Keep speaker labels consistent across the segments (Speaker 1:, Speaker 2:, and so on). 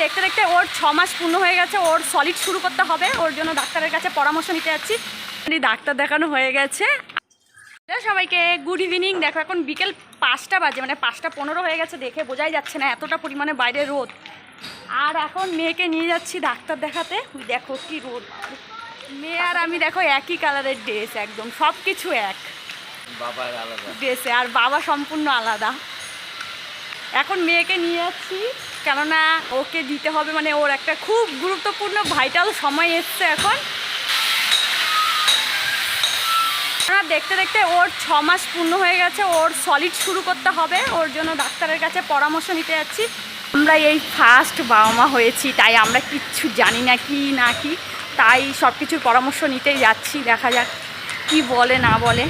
Speaker 1: দেখতে দেখতে ওর ছ মাস পূর্ণ হয়ে গেছে, ওর সলিড শুরু করতে হবে, ওর জন্য ডাক্তারের কাছে পরামর্শ নিতে যাচ্ছি। ডাক্তার দেখানো হয়ে গেছে। সবাইকে গুড ইভিনিং দেখো, এখন বিকেল পাঁচটা বাজে মানে পাঁচটা পনেরো হয়ে গেছে, দেখে বোঝাই যাচ্ছে না এতটা পরিমাণে বাইরে রোদ। আর এখন মেয়েকে নিয়ে যাচ্ছি ডাক্তার দেখাতে। দেখো কি রোদ। মেয়ে আর আমি দেখো একই কালারের ড্রেস একদম সব কিছু এক। ড্রেসে আর বাবা সম্পূর্ণ আলাদা। এখন মেয়েকে নিয়ে যাচ্ছি, কেননা ওকে দিতে হবে মানে ওর একটা খুব গুরুত্বপূর্ণ ভাইটাল সময় এসছে এখন। দেখতে দেখতে ওর ছ মাস পূর্ণ হয়ে গেছে, ওর সলিড শুরু করতে হবে, ওর জন্য ডাক্তারের কাছে পরামর্শ নিতে যাচ্ছি। আমরা এই ফার্স্ট বাবা মা হয়েছি, তাই আমরা কিচ্ছু জানি না কি না কি, তাই সব কিছুর পরামর্শ নিতেই যাচ্ছি, দেখা যাক কি বলে না বলে।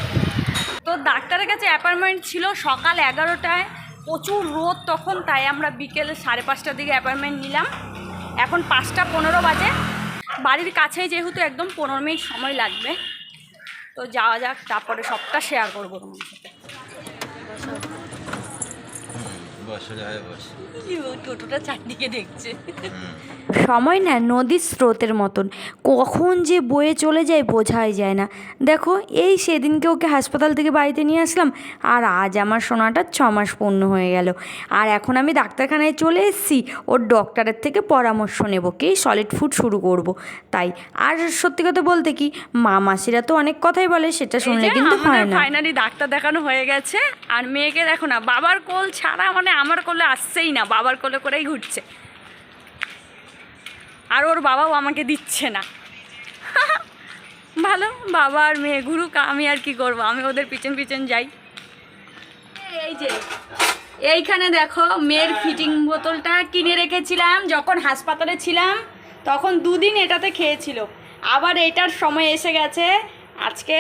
Speaker 1: তো ডাক্তারের কাছে অ্যাপয়েন্টমেন্ট ছিল সকাল এগারোটায়। প্রচুর রোদ তখন, তাই আমরা বিকেল সাড়ে পাঁচটার দিকে অ্যাপয়েন্টমেন্ট নিলাম। এখন পাঁচটা পনেরো বাজে। বাড়ির কাছেই যেহেতু একদম পনেরো মিনিট সময় লাগবে। তো যাওয়া যাক, তারপরে সবটা শেয়ার করব তোমার সাথে।
Speaker 2: বস যায় বস
Speaker 1: টোটোটা চারদিকে দেখছে।
Speaker 3: সময় না নদীর স্রোতের মতন। কখন যে বয়ে চলে যায় বোঝাই যায় না। দেখো এই সেদিনকে ওকে হাসপাতাল থেকে বাড়িতে নিয়ে আসলাম আর আজ আমার সোনাটা ছ মাস পূর্ণ হয়ে গেল। আর এখন আমি ডাক্তারখানায় চলে এসেছি ওর ডক্টরের থেকে পরামর্শ নেব কে সলিড ফুড শুরু করব। তাই আর সত্যি কথা বলতে কি মা মাসিরা তো অনেক কথাই বলে সেটা শুনলে কিন্তু হয় না।
Speaker 1: ফাইনালি ডাক্তার দেখানো হয়ে গেছে আর মেয়েকে দেখো না বাবার কোল ছাড়া মানে আমার কোলে আসছেই না, বাবার কোলে করেই ঘুরছে। আর ওর বাবাও আমাকে দিচ্ছে না। ভালো, বাবা আর মেয়ে ঘুরুক আমি আর কি করব? আমি ওদের পিছন পিছন যাই। এই যে, এইখানে দেখো, মেয়ের ফিটিং বোতলটা কিনে রেখেছিলাম, যখন হাসপাতালে ছিলাম, তখন দুদিন এটাতে খেয়েছিল। আবার এটার সময় এসে গেছে, আজকে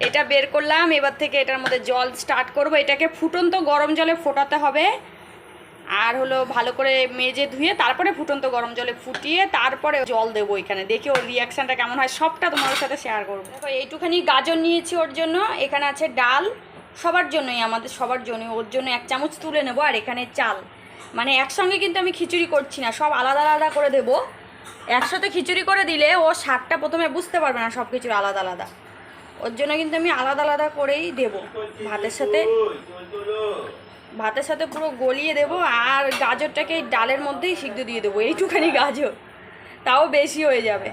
Speaker 1: এটা বের করলাম, এবার থেকে এটার মধ্যে জল স্টার্ট করব। এটাকে ফুটন্ত গরম জলে ফোটাতে হবে। আর হলো ভালো করে মেজে ধুয়ে তারপরে ফুটন্ত গরম জলে ফুটিয়ে তারপরে জল দেবো এখানে। দেখি ওর রিয়াকশানটা কেমন হয়, সবটা তোমাদের সাথে শেয়ার করব। দেখো, এইটুখানি গাজর নিয়েছি ওর জন্য। এখানে আছে ডাল। সবার জন্যই, আমাদের সবার জন্য ওর জন্য এক চামচ তুলে নেব আর এখানে চাল। মানে একসঙ্গে কিন্তু আমি খিচুড়ি করছি না, সব আলাদা আলাদা করে দেবো। একসাথে খিচুড়ি করে দিলে ও স্বাদটা প্রথমে বুঝতে পারবে না সব কিছুর আলাদা আলাদা। ওর জন্য কিন্তু আমি আলাদা আলাদা করেই দেবো। ভাতের সাথে ভাতের সাথে পুরো গলিয়ে দেবো আর গাজরটাকে ডালের মধ্যেই সিদ্ধ দিয়ে দেবো, এইটুখানি গাজর। তাও বেশি হয়ে যাবে।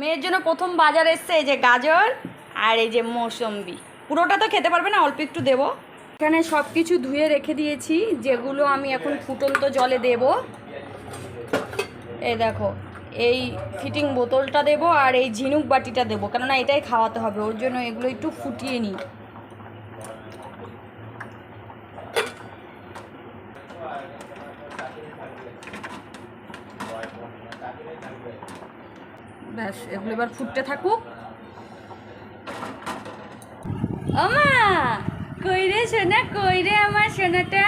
Speaker 1: মেয়ের জন্য প্রথম বাজার এসছে এই যে গাজর আর এই যে মৌসম্বি। পুরোটা তো খেতে পারবে না, অল্প একটু দেবো। এখানে সব কিছু ধুয়ে রেখে দিয়েছি, যেগুলো আমি এখন ফুটন্ত জলে দেব। এই দেখো এই ফিটিং বোতলটা দেবো আর এই ঝিনুক বাটিটা দেবো। কেননা এটাই খাওয়াতে হবে, ওর জন্য এগুলো একটু ফুটিয়ে নিই। ব্যাস, এগুলো এবার ফুটতে থাকুক। আমা কই রে সোনা কই রে আমার সোনাটা?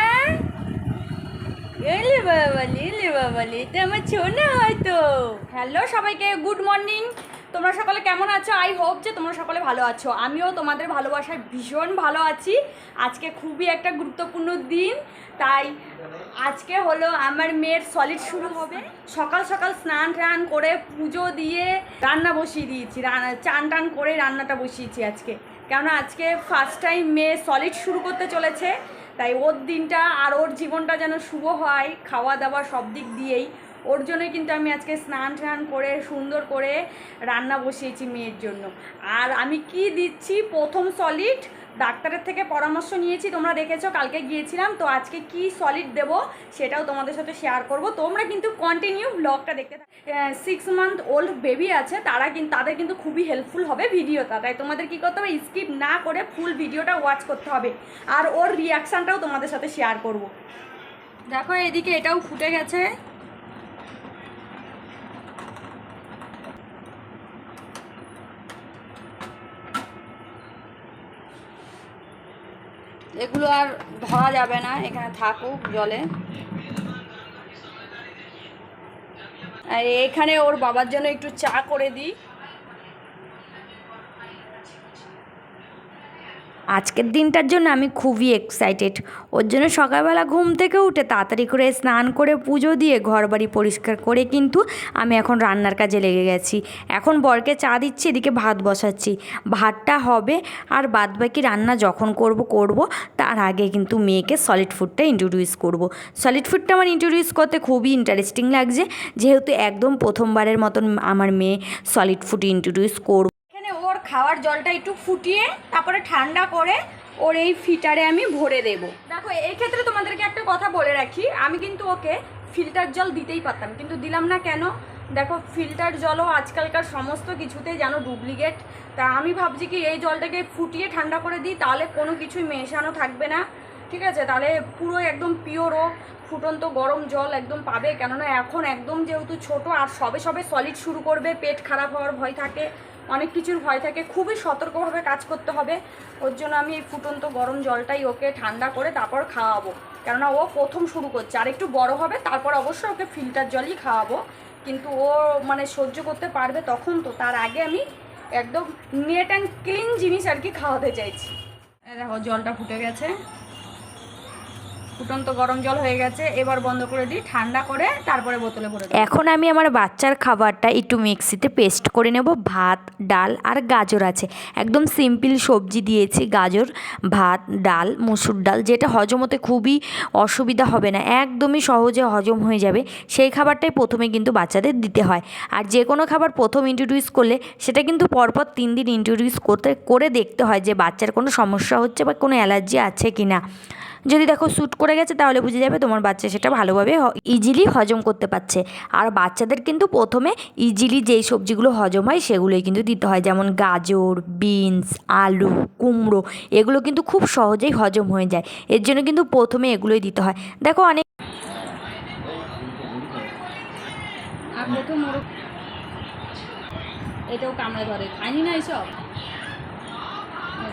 Speaker 1: এলে বাবালি এলে বাবালি এটা আমার সোনা হয়তো হ্যালো সবাইকে গুড মর্নিং তোমরা সকলে কেমন আছো? আই হোপ যে তোমরা সকলে ভালো আছো। আমিও তোমাদের ভালোবাসায় ভীষণ ভালো আছি। আজকে খুবই একটা গুরুত্বপূর্ণ দিন। তাই আজকে হলো আমার মেয়ের সলিড শুরু হবে। সকাল সকাল স্নান টান করে পুজো দিয়ে রান্না বসিয়ে দিয়েছি। চান টান করে রান্নাটা বসিয়েছি আজকে। কেননা আজকে ফার্স্ট টাইম মেয়ে সলিড শুরু করতে চলেছে। তাই ওর দিনটা আর ওর জীবনটা যেন শুভ হয়, খাওয়া দাওয়া সব দিক দিয়েই। ওর জন্যই কিন্তু আমি আজকে স্নান টান করে, সুন্দর করে রান্না বসিয়েছি মেয়ের জন্য। আর আমি কি দিচ্ছি? প্রথম সলিড ডাক্তারের থেকে পরামর্শ নিয়েছি, তোমরা দেখেছ, কালকে গিয়েছিলাম, তো আজকে কি সলিড দেব সেটাও তোমাদের সাথে শেয়ার করব। তোমরা কিন্তু কন্টিনিউ ব্লগটা দেখতে সিক্স মান্থ ওল্ড বেবি আছে, তারা কিন্তু তাদের কিন্তু খুবই হেল্পফুল হবে ভিডিওটা তাই তোমাদের কি করতে হবে? স্কিপ না করে ফুল ভিডিওটা ওয়াচ করতে হবে। আর ওর রিয়াকশানটাও তোমাদের সাথে শেয়ার করব। দেখো, এদিকে এটাও ফুটে গেছে। এগুলো আর ধরা যাবে না, এখানে থাকুক জলে। আর এখানে ওর বাবার জন্য একটু চা করে দিই।
Speaker 3: আজকের দিনটার জন্য আমি খুবই এক্সাইটেড ওর জন্য সকালবেলা ঘুম থেকে উঠে তাড়াতাড়ি করে স্নান করে পুজো দিয়ে ঘর বাড়ি পরিষ্কার করে কিন্তু আমি এখন রান্নার কাজে লেগে গেছি। এখন বরকে চা দিচ্ছি, এদিকে ভাত বসাচ্ছি। ভাতটা হবে আর বাদ বাকি রান্না যখন করব করব, তার আগে কিন্তু মেয়েকে সলিড ফুডটা ইন্ট্রোডিউস করব। সলিড ফুডটা আমার ইন্ট্রোডিউস করতে খুবই ইন্টারেস্টিং লাগছে। যেহেতু একদম প্রথমবারের মতন আমার মেয়ে সলিড ফুড ইন্ট্রোডিউস করব।
Speaker 1: খাওয়ার জলটা একটু ফুটিয়ে তারপরে ঠান্ডা করে ওর এই ফিটারে আমি ভরে দেব। দেখো, এই ক্ষেত্রে তোমাদেরকে একটা কথা বলে রাখি, আমি কিন্তু ওকে ফিল্টার জল দিতেই পারতাম, কিন্তু দিলাম না কেন? দেখো, ফিল্টার জলও আজকালকার সমস্ত কিছুতেই যেন ডুপ্লিকেট। তা আমি ভাবছি কি, এই জলটাকে ফুটিয়ে ঠান্ডা করে দিই, তাহলে কোনো কিছুই মেশানো থাকবে না। ঠিক আছে? তাহলে পুরো একদম পিওরও ফুটন্ত গরম জল একদম পাবে, কেননা এখন একদম যেহেতু ছোট, আর সবে সবে সলিড শুরু করবে, পেট খারাপ হওয়ার ভয় থাকে। অনেক কিছুর ভয় থাকে। খুবই সতর্কভাবে কাজ করতে হবে। ওর জন্য আমি এই ফুটন্ত গরম জলটাই ওকে ঠান্ডা করে তারপর খাওয়াবো। কেননা ও প্রথম শুরু করছে। আর একটু বড় হবে, তারপর অবশ্যই ওকে ফিল্টার জলই খাওয়াবো। কিন্তু ও মানে সহ্য করতে পারবে তখন তো। তার আগে আমি একদম নেট অ্যান্ড ক্লিন জিনিস আর কি খাওয়াতে চাইছি। দেখো, জলটা ফুটে গেছে। ফুটন্ত গরম জল হয়ে গেছে, এবার বন্ধ করে দিই, ঠান্ডা করে তারপরে বোতলে ভরে
Speaker 3: এখন আমি আমার বাচ্চার খাবারটা একটু মিক্সিতে পেস্ট করে নেব। ভাত, ডাল আর গাজর আছে। একদম সিম্পল সবজি দিয়েছি, গাজর, ভাত, ডাল, মুসুর ডাল, যেটা হজম হতে খুবই অসুবিধা হবে না, একদমই সহজে হজম হয়ে যাবে। সেই খাবারটাই প্রথমে কিন্তু বাচ্চাদের দিতে হয়। আর যে কোনো খাবার প্রথম ইন্ট্রোডিউস করলে, সেটা কিন্তু পরপর তিন দিন ইন্ট্রোডিউস করতে, করে দেখতে হয় যে বাচ্চার কোনো সমস্যা হচ্ছে বা কোনো অ্যালার্জি আছে কি না যদি দেখো শ্যুট করে গেছে, তাহলে বুঝে যাবে তোমার বাচ্চা সেটা ভালোভাবে ইজিলি হজম করতে পারছে। আর বাচ্চাদের কিন্তু প্রথমে ইজিলি যেই সবজিগুলো হজম হয়, সেগুলোই কিন্তু দিতে হয়। যেমন গাজর বিনস আলু, কুমড়ো, এগুলো কিন্তু খুব সহজেই হজম হয়ে যায়। এর জন্য কিন্তু প্রথমে এগুলোই দিতে হয়। দেখো অনেক
Speaker 1: এটাও কামড়ে ধরে। খাইনি না এইসব এই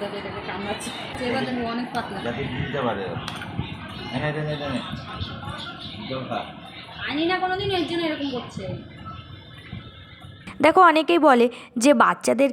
Speaker 1: দেখো, এটাকে কামড়াচ্ছে। এবার দেখো অনেক পাতলা।
Speaker 2: যাতে দিতে পারে। এনে এনে এনে দিতেও
Speaker 1: না কোনোদিন এর জন্য এরকম করছে।
Speaker 3: দেখো অনেকেই বলে যে বাচ্চাদের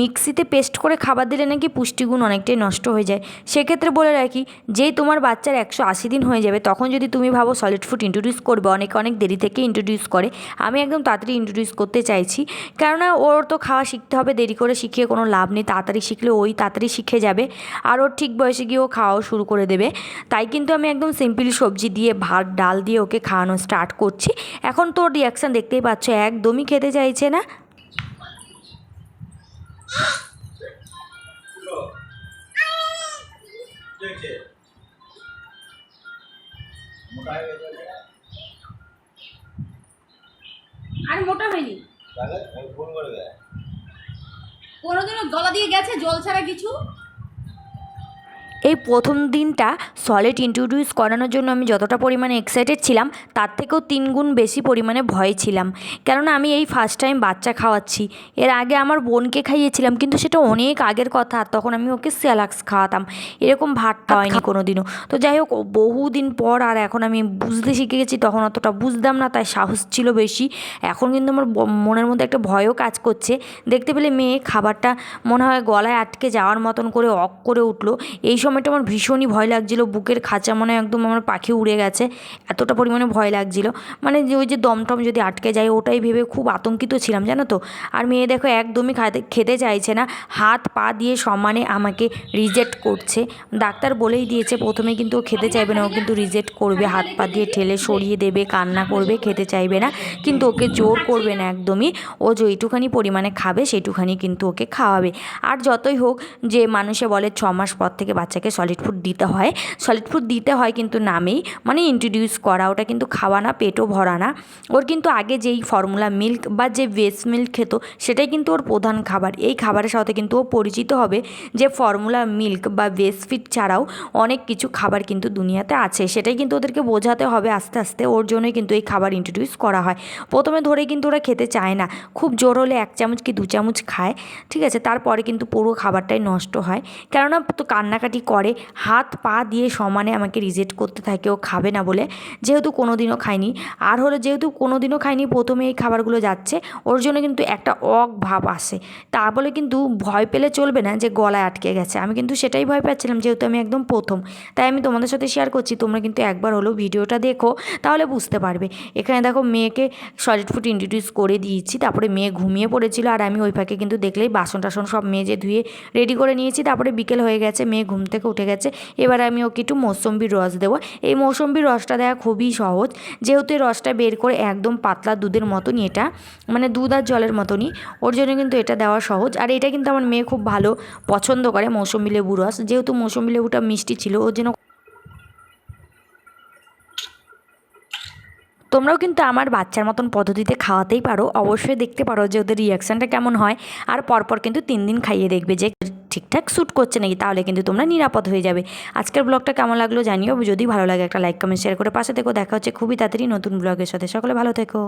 Speaker 3: মিক্সিতে পেস্ট করে খাবার দিলে নাকি পুষ্টিগুণ অনেকটাই নষ্ট হয়ে যায়। সেক্ষেত্রে বলে রাখি যেই তোমার বাচ্চার একশো আশি দিন হয়ে যাবে তখন যদি তুমি ভাবো সলিড ফুড ইন্ট্রোডিউস করবে অনেকে অনেক দেরি থেকে ইন্ট্রোডিউস করে। আমি একদম তাড়াতাড়ি ইন্ট্রোডিউস করতে চাইছি। কেননা ওর তো খাওয়া শিখতে হবে দেরি করে শিখিয়ে কোনো লাভ নেই। তাড়াতাড়ি শিখলে ওই তাড়াতাড়ি শিখে যাবে আর ওর ঠিক বয়সে গিয়ে ও খাওয়াও শুরু করে দেবে। তাই কিন্তু আমি একদম সিম্পল সবজি দিয়ে ভাত ডাল দিয়ে ওকে খাওয়ানো স্টার্ট করছি। এখন তোর রিয়াকশান দেখতেই পাচ্ছ একদমই খেতে চাইছে না।
Speaker 1: আর মোটা হয়নি। কোনোদিনও গলা দিয়ে গেছে জল ছাড়া কিছু?
Speaker 3: এই প্রথম দিনটা সলিড ইন্ট্রোডিউস করানোর জন্য আমি যতটা পরিমাণে এক্সাইটেড ছিলাম তার থেকেও তিন গুণ বেশি পরিমাণে ভয় ছিলাম। কেননা আমি এই ফার্স্ট টাইম বাচ্চা খাওয়াচ্ছি। এর আগে আমার বোনকে খাইয়েছিলাম কিন্তু সেটা অনেক আগের কথা তখন আমি ওকে স্যালাক্স খাওয়াতাম। এরকম ভাত খাওয়াইনি কোনো দিনও তো যাই হোক বহুদিন পর আর এখন আমি বুঝতে শিখে গেছি তখন অতটা বুঝতাম না তাই সাহস ছিল বেশি। এখন কিন্তু আমার মনের মধ্যে একটা ভয়ও কাজ করছে। দেখতে পেলে মেয়ে খাবারটা মনে হয় গলায় আটকে যাওয়ার মতন করে অক করে উঠল। এই সময়টা আমার ভীষণই ভয় লাগছিল। বুকের খাঁচা মনে একদম আমার পাখি উড়ে গেছে। এতটা পরিমাণে ভয় লাগছিল। মানে ওই যে দমটম যদি আটকে যায়, ওটাই ভেবে খুব আতঙ্কিত ছিলাম, জানো তো? আর মেয়ে দেখো একদমই খাতে খেতে চাইছে না। হাত, পা দিয়ে সমানে আমাকে রিজেক্ট করছে। ডাক্তার বলেই দিয়েছে, প্রথমে কিন্তু ও খেতে চাইবে না, ও কিন্তু রিজেক্ট করবে। হাত, পা দিয়ে ঠেলে সরিয়ে দেবে, কান্না করবে, খেতে চাইবে না। কিন্তু ওকে জোর করবে না একদমই। ও যেইটুখানি পরিমাণে খাবে, সেইটুখানি কিন্তু ওকে খাওয়াবে। আর যতই হোক, যে মানুষে বলে ছ মাস পর থেকে বাচ্চাকে সলিড ফুড দিতে হয়। সলিড ফুড দিতে হয় কিন্তু নামেই মানে ইন্ট্রোডিউস করা, ওটা কিন্তু খাওয়া না, পেটও ভরা না। ওর কিন্তু আগে যেই ফর্মুলা মিল্ক বা যে ভেজ মিল্ক খেত, সেটাই কিন্তু ওর প্রধান খাবার। এই খাবারের সাথে কিন্তু ও পরিচিত হবে যে ফর্মুলা মিল্ক বা ভেজ ফিড ছাড়াও অনেক কিছু খাবার কিন্তু দুনিয়াতে আছে। সেটাই কিন্তু ওদেরকে বোঝাতে হবে আস্তে আস্তে, ওর জন্যই কিন্তু এই খাবার ইন্ট্রোডিউস করা হয়। প্রথমে ধরে কিন্তু ওরা খেতে চায় না। খুব জোর হলে এক চামচ কি দু চামচ খায়, ঠিক আছে? তারপরে কিন্তু পুরো খাবারটাই নষ্ট হয়। কেননা তো কান্নাকাটি করে, হাত পা দিয়ে সমানে আমাকে রিজেক্ট করতে থাকে, ও খাবে না বলে। যেহেতু কোনো দিনও খায়নি আর হলো যেহেতু কোনো দিনও খায়নি প্রথমে এই খাবারগুলো যাচ্ছে, ওর জন্য কিন্তু একটা অক ভাব আসে। তা বলে কিন্তু ভয় পেলে চলবে না যে গলায় আটকে গেছে। আমি কিন্তু সেটাই ভয় পাচ্ছিলাম যেহেতু আমি একদম প্রথম। তাই আমি তোমাদের সাথে শেয়ার করছি, তোমরা কিন্তু একবার হলেও ভিডিওটা দেখো, তাহলে বুঝতে পারবে। এখানে দেখো মেয়েকে সলিড ফুড ইন্ট্রোডিউস করে দিয়েছি, তারপরে মেয়ে ঘুমিয়ে পড়েছিল, আর আমি ওই ফাঁকে কিন্তু দেখলেই বাসন টাসন সব মেজে ধুয়ে রেডি করে নিয়েছি, তারপরে বিকেল হয়ে গেছে, মেয়ে ঘুম থেকে উঠে গেছে। এবার আমি ওকে একটু মৌসম্বির রস দেবো। এই মৌসম্বির রসটা দেওয়া খুবই সহজ। যেহেতু এই রসটা বের করে একদম পাতলা দুধের মতনই এটা মানে দুধ আর জলের মতনই, ওর জন্য কিন্তু এটা দেওয়া সহজ। আর এটা কিন্তু আমার মেয়ে খুব ভালো পছন্দ করে মৌসম্বি লেবু রস। যেহেতু মৌসম্বি লেবুটা মিষ্টি ছিল, ওর জন্য তোমরাও কিন্তু আমার বাচ্চার মতন পদ্ধতিতে খাওয়াতেই পারো। অবশ্যই দেখতে পারো যে ওদের রিয়াকশানটা কেমন হয়। আর পরপর কিন্তু তিন দিন খাইয়ে দেখবে যে ঠিকঠাক শ্যুট করছে নাকি, তাহলে কিন্তু তোমরা নিরাপদ হয়ে যাবে। আজকের ব্লগটা কেমন লাগল জানিও, যদি ভালো লাগে একটা লাইক কমেন্ট শেয়ার করে পাশে থেকো। দেখা হচ্ছে খুবই তাড়াতাড়ি নতুন ব্লগের সাথে। সকলে ভালো থেকো।